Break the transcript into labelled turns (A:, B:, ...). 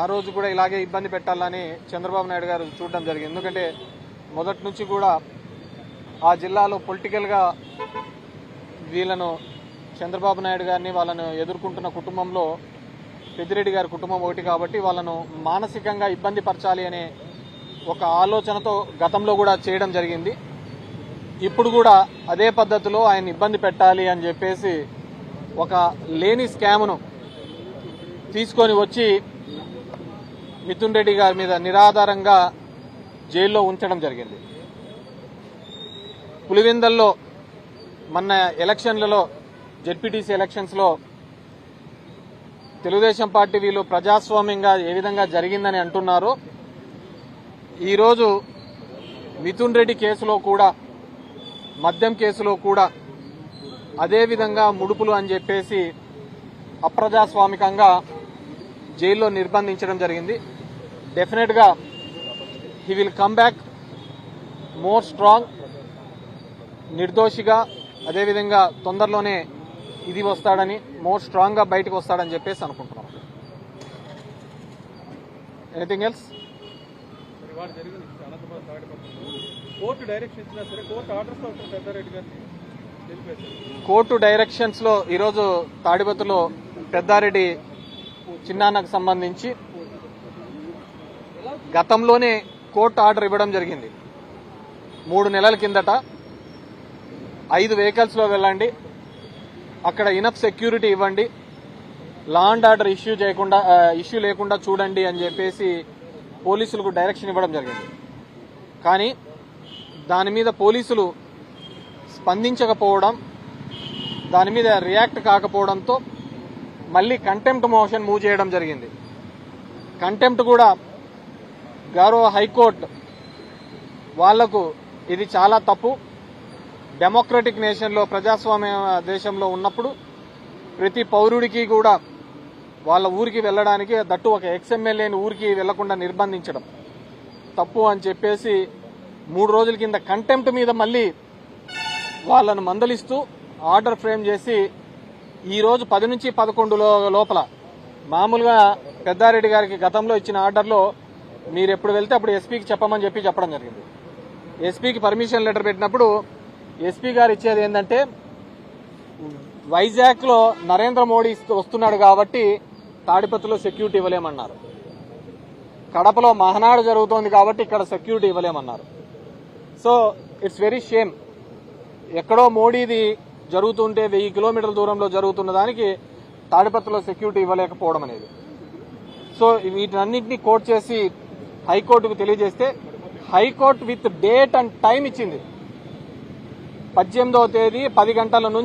A: ఆ రోజు కూడా ఇలాగే ఇబ్బంది పెట్టాలని చంద్రబాబు నాయుడు గారు చూడడం జరిగింది. ఎందుకంటే మొదటి నుంచి కూడా ఆ జిల్లాలో పొలిటికల్గా వీళ్ళను చంద్రబాబు నాయుడు గారిని వాళ్ళను ఎదుర్కొంటున్న కుటుంబంలో పెద్దిరెడ్డి గారి కుటుంబం ఒకటి కాబట్టి వాళ్ళను మానసికంగా ఇబ్బంది పరచాలి అనే ఒక ఆలోచనతో గతంలో కూడా చేయడం జరిగింది. ఇప్పుడు కూడా అదే పద్ధతిలో ఆయన ఇబ్బంది పెట్టాలి అని చెప్పేసి ఒక లేని స్కామ్ను తీసుకొని వచ్చి మిథున్ రెడ్డి గారి మీద నిరాధారంగా జైల్లో ఉంచడం జరిగింది. పులివెందల్లో మొన్న ఎలక్షన్లలో జెడ్పీటీసీ ఎలక్షన్స్లో తెలుగుదేశం పార్టీ వీళ్ళు ప్రజాస్వామ్యంగా ఏ విధంగా జరిగిందని అంటున్నారో. ఈరోజు మిథున్ రెడ్డి కేసులో కూడా మద్యం కేసులో కూడా అదేవిధంగా ముడుపులు అని చెప్పేసి అప్రజాస్వామికంగా జైల్లో నిర్బంధించడం జరిగింది. డెఫినెట్గా he will come back more strong నిర్దోషిగా అదేవిధంగా తొందరలోనే ఇది వస్తాడని మోర్ స్ట్రాంగ్గా బయటకు వస్తాడని చెప్పేసి అనుకుంటున్నాం. ఎనీథింగ్ ఎల్స్
B: కోర్టు డైరెక్షన్ ఇచ్చినా సరే కోర్టు ఆర్డర్స్ అవుతారు పెద్దారెడ్డి గారిని. తెలిపేశారు.
A: కోర్టు డైరెక్షన్స్లో ఈరోజు తాడిపత్రిలో పెద్దారెడ్డి చిన్నాన్నకు సంబంధించి గతంలోనే కోర్టు ఆర్డర్ ఇవ్వడం జరిగింది. మూడు నెలల కిందట ఐదు వెహికల్స్లో వెళ్ళండి. అక్కడ ఇనఫ్ సెక్యూరిటీ ఇవ్వండి. లాండ్ ఆర్డర్ ఇష్యూ చేయకుండా ఇష్యూ లేకుండా చూడండి అని చెప్పేసి పోలీసులకు డైరెక్షన్ ఇవ్వడం జరిగింది. కానీ దాని మీద పోలీసులు స్పందించకపోవడం దాని మీద రియాక్ట్ కాకపోవడంతో మళ్ళీ కంటెంప్ట్ మోషన్ మూవ్ చేయడం జరిగింది. కంటెంప్ట్ కూడా గౌరవ హైకోర్టు వాళ్ళకు ఇది చాలా తప్పు. డెమోక్రటిక్ నేషన్లో ప్రజాస్వామ్య దేశంలో ఉన్నప్పుడు ప్రతి పౌరుడికి కూడా వాళ్ళ ఊరికి వెళ్ళడానికి దట్టు ఒక ఎక్స్ఎమ్మెల్యేని ఊరికి వెళ్ళకుండా నిర్బంధించడం తప్పు అని చెప్పేసి మూడు రోజుల కింద కంటెంప్ట్ మీద మళ్ళీ వాళ్ళను మందలిస్తూ ఆర్డర్ ఫ్రేమ్ చేసి ఈరోజు పది నుంచి పదకొండు లోపల మామూలుగా పెద్దారెడ్డి గారికి గతంలో ఇచ్చిన ఆర్డర్లో మీరు ఎప్పుడు వెళ్తే అప్పుడు ఎస్పీకి చెప్పమని చెప్పి చెప్పడం జరిగింది. ఎస్పీకి పర్మిషన్ లెటర్ పెట్టినప్పుడు ఎస్పీ గారు ఇచ్చేది ఏంటంటే వైజాగ్లో నరేంద్ర మోడీ వస్తున్నాడు కాబట్టి తాడిపత్రిలో సెక్యూరిటీ ఇవ్వలేమన్నారు. కడపలో మహనాడు జరుగుతోంది కాబట్టి ఇక్కడ సెక్యూరిటీ ఇవ్వలేమన్నారు. సో ఇట్స్ వెరీ షేమ్ ఎక్కడో మోడీది జరుగుతుంటే వెయ్యి కిలోమీటర్ల దూరంలో జరుగుతున్న దానికి తాడిపత్రలో సెక్యూరిటీ ఇవ్వలేకపోవడం అనేది. సో వీటన్నింటినీ కోర్ట్ చేసి హైకోర్టుకు తెలియజేస్తే high court with date and time ఇచ్చింది. పద్దెనిమిదవ తేదీ పది గంటల నుంచి